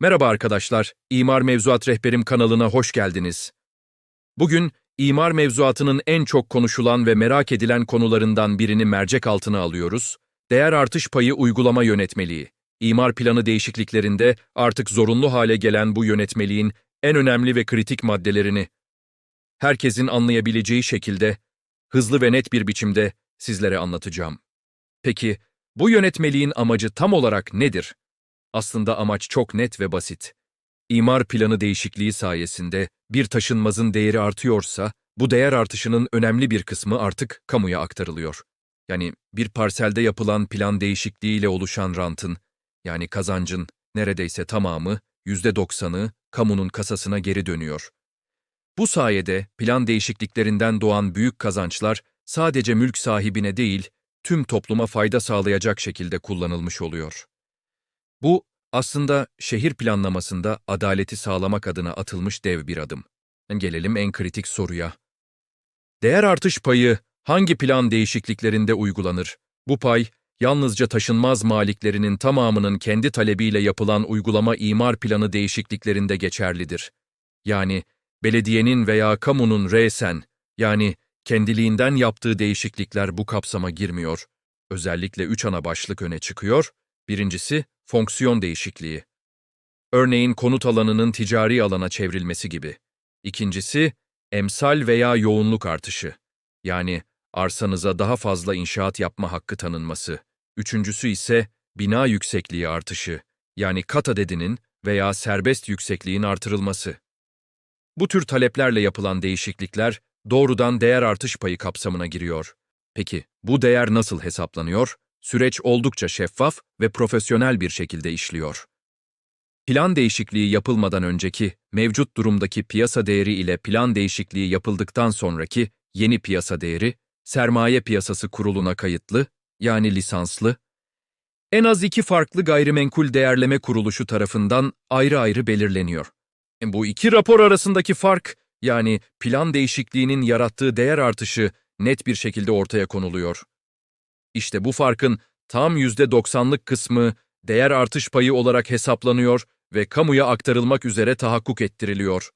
Merhaba arkadaşlar, İmar Mevzuat Rehberim kanalına hoş geldiniz. Bugün imar mevzuatının en çok konuşulan ve merak edilen konularından birini mercek altına alıyoruz. Değer artış payı uygulama yönetmeliği. İmar planı değişikliklerinde artık zorunlu hale gelen bu yönetmeliğin en önemli ve kritik maddelerini herkesin anlayabileceği şekilde, hızlı ve net bir biçimde sizlere anlatacağım. Peki, bu yönetmeliğin amacı tam olarak nedir? Aslında amaç çok net ve basit. İmar planı değişikliği sayesinde bir taşınmazın değeri artıyorsa, bu değer artışının önemli bir kısmı artık kamuya aktarılıyor. Yani bir parselde yapılan plan değişikliğiyle oluşan rantın, yani kazancın neredeyse tamamı, %90'ı kamunun kasasına geri dönüyor. Bu sayede plan değişikliklerinden doğan büyük kazançlar sadece mülk sahibine değil, tüm topluma fayda sağlayacak şekilde kullanılmış oluyor. Bu, aslında şehir planlamasında adaleti sağlamak adına atılmış dev bir adım. Gelelim en kritik soruya. Değer artış payı hangi plan değişikliklerinde uygulanır? Bu pay, yalnızca taşınmaz maliklerinin tamamının kendi talebiyle yapılan uygulama imar planı değişikliklerinde geçerlidir. Yani, belediyenin veya kamunun resen, yani kendiliğinden yaptığı değişiklikler bu kapsama girmiyor. Özellikle üç ana başlık öne çıkıyor. Birincisi, fonksiyon değişikliği. Örneğin konut alanının ticari alana çevrilmesi gibi. İkincisi, emsal veya yoğunluk artışı. Yani arsanıza daha fazla inşaat yapma hakkı tanınması. Üçüncüsü ise bina yüksekliği artışı. Yani kat adedinin veya serbest yüksekliğin artırılması. Bu tür taleplerle yapılan değişiklikler doğrudan değer artış payı kapsamına giriyor. Peki bu değer nasıl hesaplanıyor? Süreç oldukça şeffaf ve profesyonel bir şekilde işliyor. Plan değişikliği yapılmadan önceki mevcut durumdaki piyasa değeri ile plan değişikliği yapıldıktan sonraki yeni piyasa değeri, sermaye piyasası kuruluna kayıtlı, yani lisanslı, en az iki farklı gayrimenkul değerleme kuruluşu tarafından ayrı ayrı belirleniyor. Bu iki rapor arasındaki fark, yani plan değişikliğinin yarattığı değer artışı net bir şekilde ortaya konuluyor. İşte bu farkın tam %90'lık kısmı değer artış payı olarak hesaplanıyor ve kamuya aktarılmak üzere tahakkuk ettiriliyor.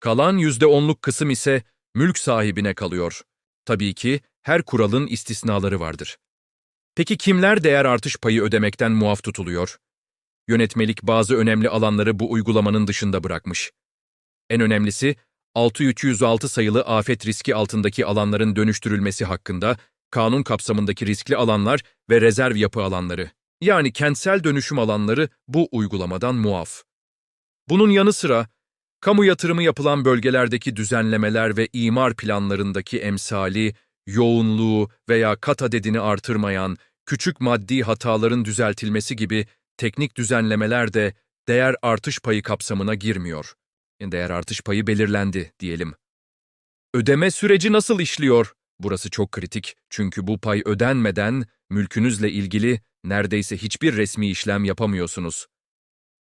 Kalan %10'luk kısım ise mülk sahibine kalıyor. Tabii ki her kuralın istisnaları vardır. Peki kimler değer artış payı ödemekten muaf tutuluyor? Yönetmelik bazı önemli alanları bu uygulamanın dışında bırakmış. En önemlisi, 6306 sayılı afet riski altındaki alanların dönüştürülmesi hakkında kanun kapsamındaki riskli alanlar ve rezerv yapı alanları, yani kentsel dönüşüm alanları bu uygulamadan muaf. Bunun yanı sıra, kamu yatırımı yapılan bölgelerdeki düzenlemeler ve imar planlarındaki emsali, yoğunluğu veya kat adedini artırmayan küçük maddi hataların düzeltilmesi gibi teknik düzenlemeler de değer artış payı kapsamına girmiyor. Değer artış payı belirlendi diyelim. Ödeme süreci nasıl işliyor? Burası çok kritik çünkü bu pay ödenmeden mülkünüzle ilgili neredeyse hiçbir resmi işlem yapamıyorsunuz.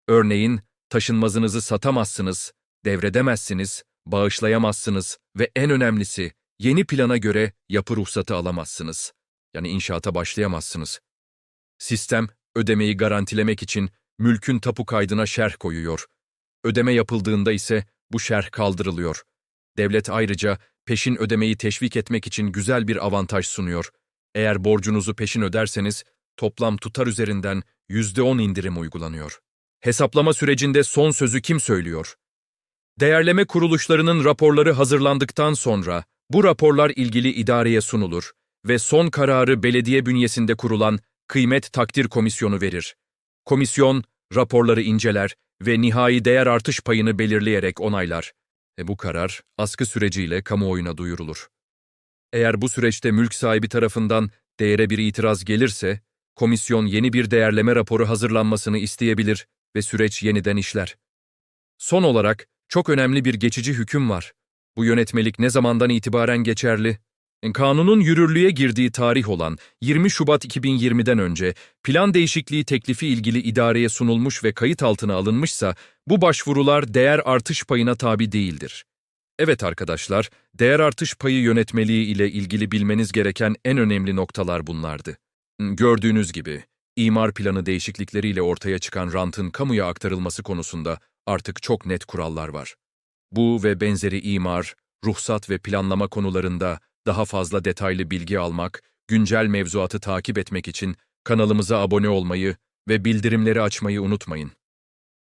Örneğin taşınmazınızı satamazsınız, devredemezsiniz, bağışlayamazsınız ve en önemlisi yeni plana göre yapı ruhsatı alamazsınız. Yani inşaata başlayamazsınız. Sistem ödemeyi garantilemek için mülkün tapu kaydına şerh koyuyor. Ödeme yapıldığında ise bu şerh kaldırılıyor. Devlet ayrıca peşin ödemeyi teşvik etmek için güzel bir avantaj sunuyor. Eğer borcunuzu peşin öderseniz toplam tutar üzerinden %10 indirim uygulanıyor. Hesaplama sürecinde son sözü kim söylüyor? Değerleme kuruluşlarının raporları hazırlandıktan sonra bu raporlar ilgili idareye sunulur ve son kararı belediye bünyesinde kurulan Kıymet Takdir Komisyonu verir. Komisyon raporları inceler ve nihai değer artış payını belirleyerek onaylar. E bu karar askı süreciyle kamuoyuna duyurulur. Eğer bu süreçte mülk sahibi tarafından değere bir itiraz gelirse, komisyon yeni bir değerleme raporu hazırlanmasını isteyebilir ve süreç yeniden işler. Son olarak çok önemli bir geçici hüküm var. Bu yönetmelik ne zamandan itibaren geçerli? Kanunun yürürlüğe girdiği tarih olan 20 Şubat 2020'den önce plan değişikliği teklifi ilgili idareye sunulmuş ve kayıt altına alınmışsa bu başvurular değer artış payına tabi değildir. Evet arkadaşlar, değer artış payı yönetmeliği ile ilgili bilmeniz gereken en önemli noktalar bunlardı. Gördüğünüz gibi, imar planı değişiklikleriyle ortaya çıkan rantın kamuya aktarılması konusunda artık çok net kurallar var. Bu ve benzeri imar, ruhsat ve planlama konularında daha fazla detaylı bilgi almak, güncel mevzuatı takip etmek için kanalımıza abone olmayı ve bildirimleri açmayı unutmayın.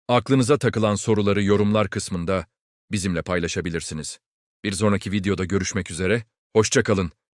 Aklınıza takılan soruları yorumlar kısmında bizimle paylaşabilirsiniz. Bir sonraki videoda görüşmek üzere, hoşça kalın.